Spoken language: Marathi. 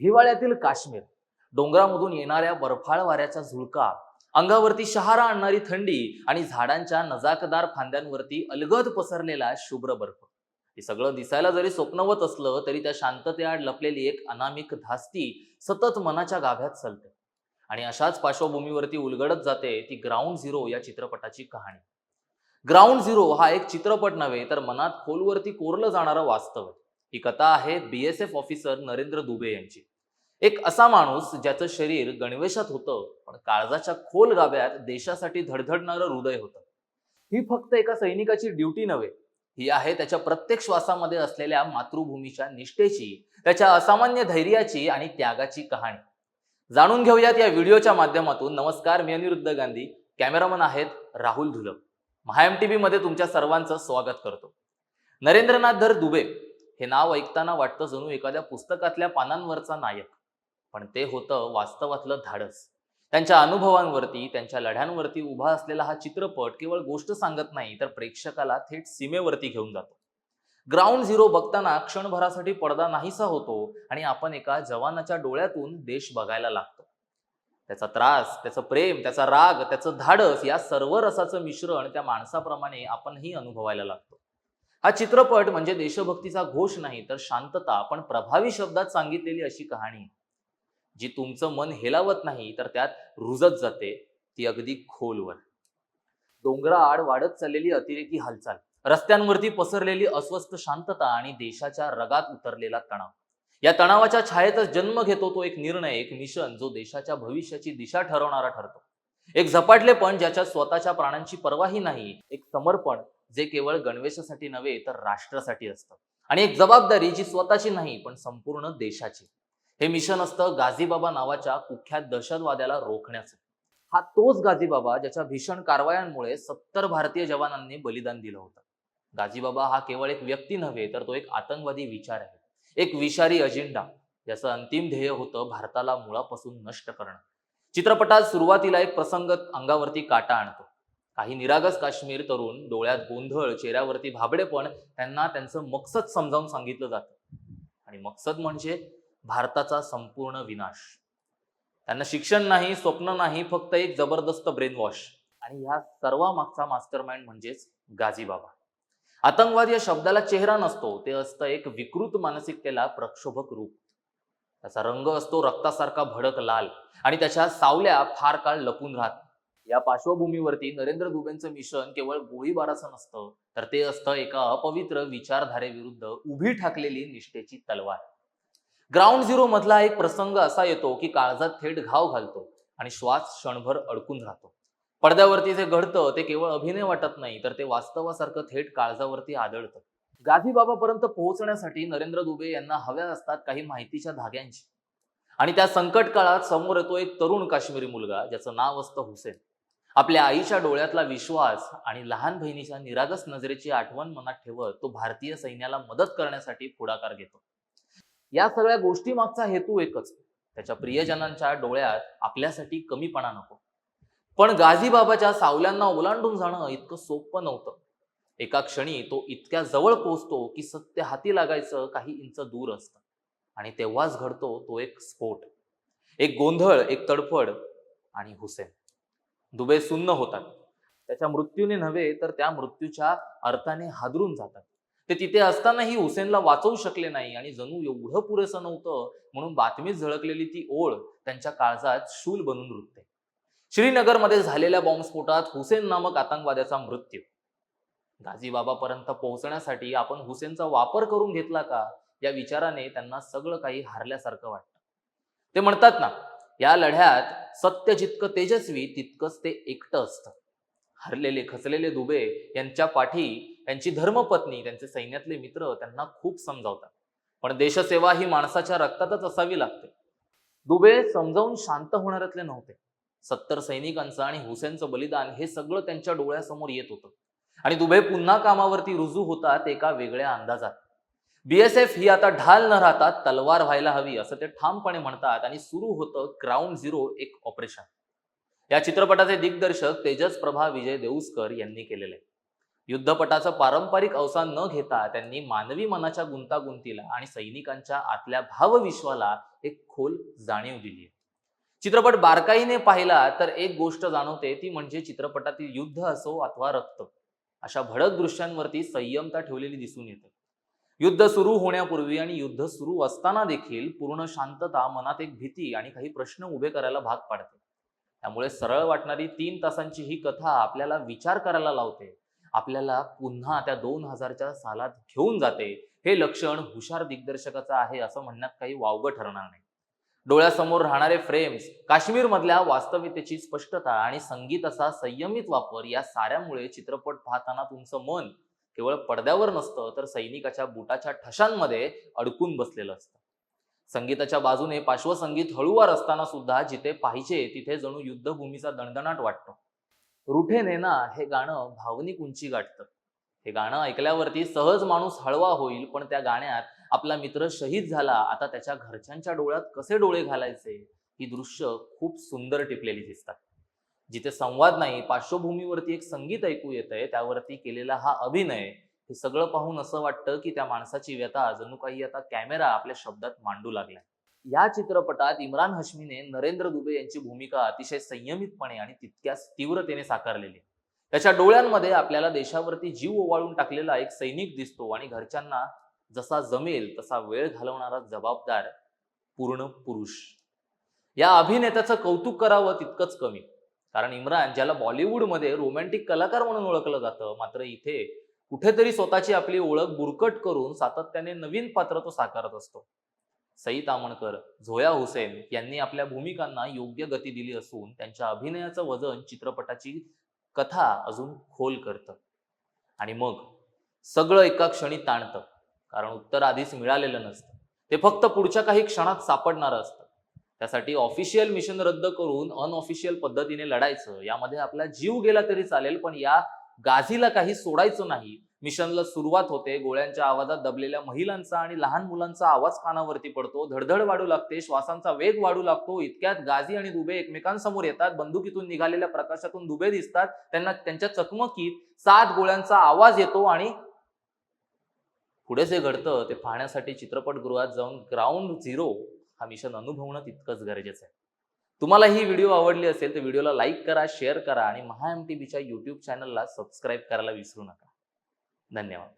हिवाळ्यातील काश्मीर. डोंगरामधून येणाऱ्या बर्फाळ वाऱ्याचा झुळका अंगावरती शहारा आणणारी थंडी आणि झाडांच्या नजाकदार फांद्यांवरती अलगद पसरलेला शुभ्र बर्फ. हे सगळं दिसायला जरी स्वप्नवत असलं तरी त्या शांततेआड लपलेली एक अनामिक धास्ती सतत मनाच्या गाभ्यात चलते आणि अशाच पार्श्वभूमीवरती उलगडत जाते ती ग्राउंड झिरो या चित्रपटाची कहाणी. ग्राउंड झिरो हा एक चित्रपट नव्हे तर मनात खोलवरती कोरलं जाणारं वास्तव आहे. ही कथा आहे बीएसएफ ऑफिसर नरेंद्र दुबे यांची. एक असा माणूस ज्याचं शरीर गणवेशात होतं पण काळजाच्या खोल गाव्यात देशासाठी धडधडणारं हृदय होतं. ही फक्त एका सैनिकाची ड्युटी नव्हे ही आहे त्याच्या प्रत्येक श्वासामध्ये असलेल्या मातृभूमीच्या निष्ठेची त्याच्या असामान्य धैर्याची आणि त्यागाची कहाणी. जाणून घेऊयात या व्हिडिओच्या माध्यमातून. नमस्कार मी अनिरुद्ध गांधी. कॅमेरामन आहेत राहुल धुलप महाएम टी मध्ये तुमच्या सर्वांचं स्वागत करतो. नरेंद्रनाथ धर दुबे हे नाव ऐकताना वाटतं जणू एखाद्या पुस्तकातल्या पानांवरचा नायक. पण ते होतं वास्तवातलं धाडस. त्यांच्या अनुभवांवरती त्यांच्या लढ्यांवरती उभा असलेला हा चित्रपट केवळ गोष्ट सांगत नाही तर प्रेक्षकाला थेट सीमेवरती घेऊन जातो. ग्राउंड झिरो बघताना क्षणभरासाठी पडदा नाहीसा होतो आणि आपण एका जवानाच्या डोळ्यातून देश बघायला लागतो. त्याचा त्रास त्याचं प्रेम त्याचा राग त्याचं धाडस या सर्व रसाचं मिश्रण त्या माणसाप्रमाणे आपणही अनुभवायला लागतो. हा चित्रपट म्हणजे देशभक्तीचा घोष नाही तर शांतता पण प्रभावी शब्दात सांगितलेली अशी कहाणी. जी तुमचं मन हेलावत नाही तर त्यात रुजत जाते ती अगदी खोलवर. डोंगराआड वाढत चाललेली अतिरेकी हालचाल. रस्त्यांवरती पसरलेली अस्वस्थ शांतता आणि देशाच्या रगात उतरलेला तणाव. या तणावाच्या छायेतच जन्म घेतो तो एक निर्णय एक मिशन जो देशाच्या भविष्याची दिशा ठरवणारा ठरतो. एक झपाटलेपण ज्याच्या स्वतःच्या प्राणांची पर्वाही नाही एक समर्पण जे केवळ गणवेशासाठी नव्हे तर राष्ट्रासाठी असतं. आणि एक जबाबदारी जी स्वतःची नाही पण संपूर्ण देशाची. हे मिशन असतं गाझीबाबा नावाच्या कुख्यात दहशतवाद्याला रोखण्याचं. हा तोच गाझीबाबा ज्याच्या भीषण कारवायांमुळे सत्तर भारतीय जवानांनी बलिदान दिलं होतं. गाझीबाबा हा केवळ एक व्यक्ती नव्हे तर तो एक आतंकवादी विचार आहे. एक विषारी अजेंडा ज्याचं अंतिम ध्येय होतं भारताला मुळापासून नष्ट करणं. चित्रपटात सुरुवातीला एक प्रसंग अंगावरती काटा आणतो. काही निरागस काश्मीर तरुण डोळ्यात गोंधळ चेहऱ्यावरती भाबडेपण त्यांना त्यांचं मकसद समजावून सांगितलं जातं. आणि मकसद म्हणजे भारताचा संपूर्ण विनाश. त्यांना शिक्षण नाही स्वप्न नाही फक्त एक जबरदस्त ब्रेन वॉश आणि ह्या सर्वामागचा मास्टर माइंड म्हणजेच गाझीबाबा. आतंकवाद या शब्दाला चेहरा नसतो ते असतं एक विकृत मानसिकतेला प्रक्षोभक रूप. त्याचा रंग असतो रक्तासारखा भडक लाल. आणि त्याच्या सावल्या फार काळ लपून राहत या पार्श्वभूमीवरती नरेंद्र दुबेंचं मिशन केवळ गोळीबाराचं नसतं तर ते असतं एका अपवित्र विचारधारेविरुद्ध उभी ठाकलेली निष्ठेची तलवार. ग्राउंड झिरो मधला एक प्रसंग असा येतो की काळजात थेट घाव घालतो आणि श्वास क्षणभर अडकून राहतो. पडद्यावरती जे घडतं ते केवळ अभिनय वाटत नाही तर ते वास्तवासारखं थेट काळजावरती आदळतं. गाझीबाबापर्यंत पोहोचण्यासाठी नरेंद्र दुबे यांना हव्या असतात काही माहितीच्या धाग्यांची. आणि त्या संकट काळात समोर येतो एक तरुण काश्मीरी मुलगा ज्याचं नाव असतं हुसेन. आपल्या आईच्या डोळ्यातला विश्वास आणि लहान बहिणीच्या निरागस नजरेची आठवण मनात ठेवत तो भारतीय सैन्याला मदत करण्यासाठी पुढाकार घेतो. या सगळ्या गोष्टी मागचा हेतू एकच त्याच्या प्रियजनांच्या डोळ्यात आपल्यासाठी कमीपणा नको. पण गाझीबाबाच्या सावल्यांना ओलांडून जाणं इतकं सोपं नव्हतं. एका क्षणी तो इतक्या जवळ पोहोचतो की सत्य हाती लागायचं काही इंच दूर असतं. आणि तेव्हाच घडतो तो एक स्फोट. एक गोंधळ एक तडफड आणि हुसेन. दुबे सुन्न होतात. त्याच्या मृत्यूने नव्हे तर त्या मृत्यूच्या अर्थाने हादरून जातात. ते तिथे असतानाही हुसेनला वाचवू शकले नाही आणि जणू एवढं पुरेसं नव्हतं म्हणून बातमीत झळकलेली ती ओळ त्यांच्या काळजात शूल बनून रुतते. श्रीनगरमध्ये झालेल्या बॉम्बस्फोटात हुसेन नामक आतंकवाद्याचा मृत्यू. गाझीबाबापर्यंत पोहोचण्यासाठी आपण हुसेनचा वापर करून घेतला का? या विचाराने त्यांना सगळं काही हरल्यासारखं वाटतं. ते म्हणतात ना या लढ्यात सत्य जितकं तेजस्वी तितकंच ते एकटं असतं. हरलेले खचलेले दुबे यांच्या पाठी त्यांची धर्मपत्नी त्यांचे सैन्यातले मित्र त्यांना खूप समजावतात. पण देशसेवा ही माणसाच्या रक्तातच असावी लागते. दुबे समजावून शांत होणाऱ्यातले नव्हते. सत्तर सैनिकांचं आणि हुसेनचं बलिदान हे सगळं त्यांच्या डोळ्यासमोर येत होतं. आणि दुबे पुन्हा कामावरती रुजू होतात एका वेगळ्या अंदाजात. बीएसएफ ही आता ढाल न राहता तलवार व्हायला हवी असं ते ठामपणे म्हणतात. आणि सुरू होतं ग्राउंड झिरो एक ऑपरेशन या चित्रपटाचे दिग्दर्शक तेजस प्रभा विजय देऊसकर यांनी केलेले. युद्धपटाचं पारंपरिक अवसान न घेता त्यांनी मानवी मनाच्या गुंतागुंतीला आणि सैनिकांच्या आतल्या भावविश्वाला एक खोल जाणीव दिली चित्रपट बारकाईने पाहिला तर एक गोष्ट जाणवते ती म्हणजे चित्रपटातील युद्ध असो अथवा रक्त. अशा भडक दृश्यांवरती संयमता ठेवलेली दिसून येते. युद्ध सुरू होण्यापूर्वी आणि युद्ध सुरू असताना देखील पूर्ण शांतता मनात एक भीती आणि काही प्रश्न उभे करायला भाग पाडते. त्यामुळे सरळ वाटणारी तीन तासांची ही कथा आपल्याला विचार करायला लावते. आपल्याला पुन्हा त्या दोन हजारच्या सालात घेऊन जाते. हे लक्षण हुशार दिग्दर्शकाचं आहे असं म्हणण्यात काही वावगं ठरणार नाही. डोळ्यासमोर राहणारे फ्रेम्स काश्मीर मधल्या वास्तविकतेची स्पष्टता आणि संगीताचा संयमित वापर या साऱ्यामुळे चित्रपट पाहताना तुमचं मन केवळ पडद्यावर नसतं तर सैनिकाच्या बुटाच्या ठशांमध्ये अडकून बसलेलं असतं. संगीताच्या बाजूने पार्श्वसंगीत हळूवार असताना सुद्धा जिथे पाहिजे तिथे जणू युद्धभूमीचा दणदणाट वाटतो. रुठे नेना हे गाणं भावनिक उंची गाठतं. हे गाणं ऐकल्यावरती सहज माणूस हळवा होईल पण त्या गाण्यात आपला मित्र शहीद झाला आता त्याच्या घरच्यांच्या डोळ्यात कसे डोळे घालायचे? ही दृश्य खूप सुंदर टिपलेली दिसतात. जिथे संवाद नाही पार्श्वभूमीवरती एक संगीत ऐकू येतंय त्यावरती केलेला हा अभिनय हे सगळं पाहून असं वाटतं की त्या माणसाची व्यथा जणू काही आता कॅमेरा आपल्या शब्दात मांडू लागलाय. या चित्रपटात इम्रान हश्मीने नरेंद्र दुबे यांची भूमिका अतिशय संयमितपणे आणि तितक्याच तीव्रतेने साकारलेली त्याच्या डोळ्यांमध्ये आपल्याला देशावरती जीव ओवाळून टाकलेला एक सैनिक दिसतो आणि घरच्यांना जसा जमेल तसा वेळ घालवणारा जबाबदार पूर्ण पुरुष. या अभिनेत्याचं कौतुक करावं तितकंच कमी. कारण इम्रान ज्याला बॉलिवूडमध्ये रोमॅन्टिक कलाकार म्हणून ओळखलं जातं मात्र इथे कुठेतरी स्वतःची आपली ओळख बुरकट करून सातत्याने नवीन पात्र तो साकारत असतो. सई तामणकर झोया हुसेन यांनी आपल्या भूमिकांना योग्य गती दिली असून त्यांच्या अभिनयाचं वजन चित्रपटाची कथा अजून खोल करतं. आणि मग सगळं एका क्षणी ताणतं कारण उत्तर आधीच मिळालेलं नसतं. ते फक्त पुढच्या काही क्षणात सापडणारं असतं. त्यासाठी ऑफिशियल मिशन रद्द करून अनऑफिशियल पद्धतीने लढायचं. यामध्ये आपला जीव गेला तरी चालेल पण या गाझीला काही सोडायचं नाही. मिशनला सुरुवात होते. गोळ्यांच्या आवाजात दबलेल्या महिलांचा आणि लहान मुलांचा आवाज कानावरती पडतो. धडधड वाढू लागते. श्वासांचा वेग वाढू लागतो. इतक्यात गाझी आणि दुबे एकमेकांसमोर येतात. बंदुकीतून निघालेल्या प्रकाशातून दुबे दिसतात. त्यांना त्यांच्या चकमकीत सात गोळ्यांचा आवाज येतो आणि पुढे जे घडतं ते पाहण्यासाठी चित्रपटगृहात जाऊन ग्राउंड झिरो हा मिशन अनुभवणं तितकंच गरजेचं आहे. तुम्हाला ही व्हिडिओ आवडली असेल तर व्हिडिओला लाईक करा शेअर करा आणि महा एम टी बीच्या युट्यूब चॅनलला सबस्क्राईब करायला विसरू नका. धन्यवाद.